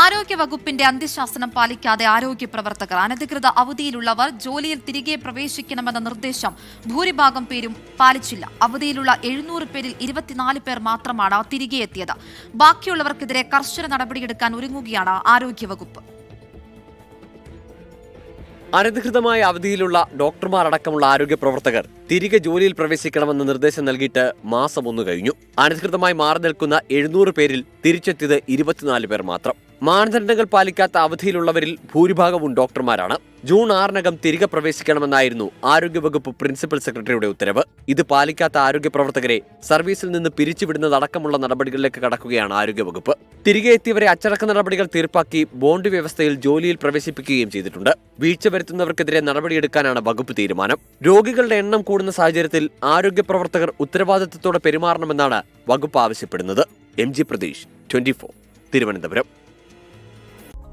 ആരോഗ്യ വകുപ്പിന്റെ അന്ത്യശാസനം പാലിക്കാതെ ആരോഗ്യ പ്രവർത്തകർ അനധികൃത അവധിയിലുള്ളവർ ജോലിയിൽ തിരികെ പ്രവേശിക്കണമെന്ന നിർദ്ദേശം ഭൂരിഭാഗം പേരും പാലിച്ചില്ല. അവധിയിലുള്ള എഴുന്നൂറ് പേരിൽ ഇരുപത്തിനാല് പേർ മാത്രമാണ് തിരികെ എത്തിയത്. ബാക്കിയുള്ളവർക്കെതിരെ കർശന നടപടിയെടുക്കാൻ ഒരുങ്ങുകയാണ് ആരോഗ്യവകുപ്പ്. അനധികൃതമായ അവധിയിലുള്ള ഡോക്ടർമാർ അടക്കമുള്ള ആരോഗ്യ പ്രവർത്തകർ തിരികെ ജോലിയിൽ പ്രവേശിക്കണമെന്ന നിർദ്ദേശം നൽകിയിട്ട് മാസം ഒന്ന് കഴിഞ്ഞു. അനധികൃതമായി മാറി നിൽക്കുന്ന എഴുന്നൂറ് പേരിൽ തിരിച്ചെത്തിയത് ഇരുപത്തിനാല് പേർ മാത്രം. മാനദണ്ഡങ്ങൾ പാലിക്കാത്ത അവധിയിലുള്ളവരിൽ ഭൂരിഭാഗവും ഡോക്ടർമാരാണ്. ജൂൺ ആറിനകം തിരികെ പ്രവേശിക്കണമെന്നായിരുന്നു ആരോഗ്യവകുപ്പ് പ്രിൻസിപ്പൽ സെക്രട്ടറിയുടെ ഉത്തരവ്. ഇത് പാലിക്കാത്ത ആരോഗ്യ പ്രവർത്തകരെ സർവീസിൽ നിന്ന് പിരിച്ചുവിടുന്നതടക്കമുള്ള നടപടികളിലേക്ക് കടക്കുകയാണ് ആരോഗ്യവകുപ്പ്. തിരികെ എത്തിയവരെ അച്ചടക്ക നടപടികൾ തീർപ്പാക്കി ബോണ്ട് വ്യവസ്ഥയിൽ ജോലിയിൽ പ്രവേശിപ്പിക്കുകയും ചെയ്തിട്ടുണ്ട്. വീഴ്ച വരുത്തുന്നവർക്കെതിരെ നടപടിയെടുക്കാനാണ് വകുപ്പ് തീരുമാനം. രോഗികളുടെ എണ്ണം കൂടുന്ന സാഹചര്യത്തിൽ ആരോഗ്യ പ്രവർത്തകർ ഉത്തരവാദിത്തത്തോടെ പെരുമാറണമെന്നാണ് വകുപ്പ് ആവശ്യപ്പെടുന്നത്. M G Pratheesh twenty Thiruvananthapuram.